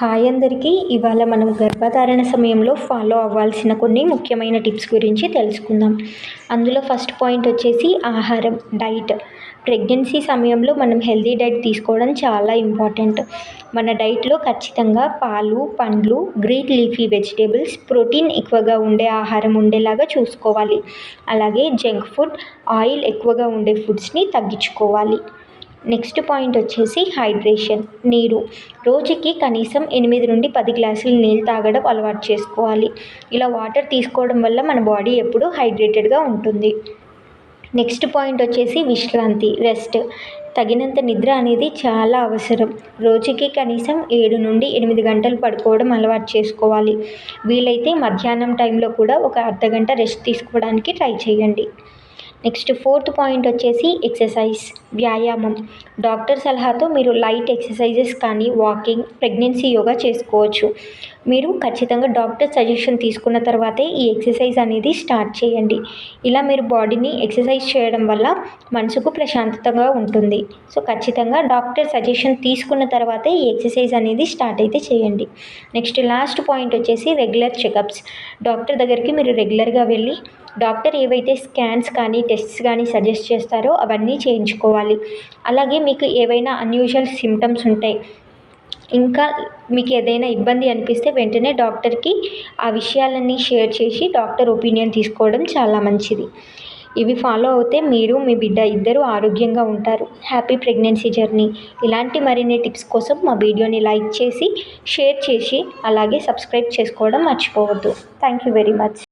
Hi అందరికీ. ఇవాళ మనం గర్భధారణ సమయంలో ఫాలో అవ్వాల్సిన కొన్ని ముఖ్యమైన టిప్స్ గురించి తెలుసుకుందాం. అందులో ఫస్ట్ పాయింట్ వచ్చేసి ఆహారం డైట్ ప్రెగ్నెన్సీ సమయంలో మనం హెల్తీ డైట్ తీసుకోవడం చాలా ఇంపార్టెంట్ మన డైట్లో ఖచ్చితంగా పాలు పండ్లు గ్రీన్ లీఫీ వెజిటేబుల్స్ ప్రోటీన్ ఎక్కువగా ఉండే ఆహారం ఉండేలాగా చూసుకోవాలి. అలాగే జంక్ ఫుడ్ ఆయిల్ ఎక్కువగా ఉండే ఫుడ్స్ని తగ్గించుకోవాలి. నెక్స్ట్ పాయింట్ వచ్చేసి హైడ్రేషన్ నీరు. రోజుకి కనీసం ఎనిమిది నుండి పది గ్లాసులు నీళ్ళు తాగడం అలవాటు చేసుకోవాలి. ఇలా వాటర్ తీసుకోవడం వల్ల మన బాడీ ఎప్పుడూ హైడ్రేటెడ్గా ఉంటుంది. నెక్స్ట్ పాయింట్ వచ్చేసి విశ్రాంతి రెస్ట్ తగినంత నిద్ర అనేది చాలా అవసరం. రోజుకి కనీసం ఏడు నుండి ఎనిమిది గంటలు పడుకోవడం అలవాటు చేసుకోవాలి. వీలైతే మధ్యాహ్నం టైంలో కూడా ఒక అర్ధ గంట రెస్ట్ తీసుకోవడానికి ట్రై చేయండి. నెక్స్ట్ ఫోర్త్ పాయింట్ వచ్చేసి ఎక్సర్సైజ్ వ్యాయామం. డాక్టర్ సలహాతో మీరు లైట్ ఎక్సర్సైజెస్ కానీ వాకింగ్ ప్రెగ్నెన్సీ యోగా చేసుకోవచ్చు. మీరు ఖచ్చితంగా డాక్టర్ సజెషన్ తీసుకున్న తర్వాతే ఈ ఎక్సర్సైజ్ అనేది స్టార్ట్ చేయండి. ఇలా మీరు బాడీని ఎక్సర్సైజ్ చేయడం వల్ల మనసుకు ప్రశాంతతగా ఉంటుంది. సో ఖచ్చితంగా డాక్టర్ సజెషన్ తీసుకున్న తర్వాతే ఈ ఎక్సర్సైజ్ అనేది స్టార్ట్ అయితే చేయండి. నెక్స్ట్ లాస్ట్ పాయింట్ వచ్చేసి రెగ్యులర్ చెకప్స్. డాక్టర్ దగ్గరికి మీరు రెగ్యులర్గా వెళ్ళి డాక్టర్ ఏవైతే స్కాన్స్ కానీ టెస్ట్స్ కానీ సజెస్ట్ చేస్తారో అవన్నీ చేయించుకోవాలి. అలాగే మీకు ఏవైనా అన్యూజువల్ సిమ్టమ్స్ ఉంటాయి ఇంకా మీకు ఏదైనా ఇబ్బంది అనిపిస్తే వెంటనే డాక్టర్కి ఆ విషయాలన్నీ షేర్ చేసి డాక్టర్ ఒపీనియన్ తీసుకోవడం చాలా మంచిది. ఇవి ఫాలో అవుతే మీరు మీ బిడ్డ ఇద్దరు ఆరోగ్యంగా ఉంటారు. Happy pregnancy journey. ఇలాంటి మరిన్ని టిప్స్ కోసం మా వీడియోని లైక్ చేసి షేర్ చేసి అలాగే సబ్స్క్రైబ్ చేసుకోవడం మర్చిపోవద్దు. Thank you very much.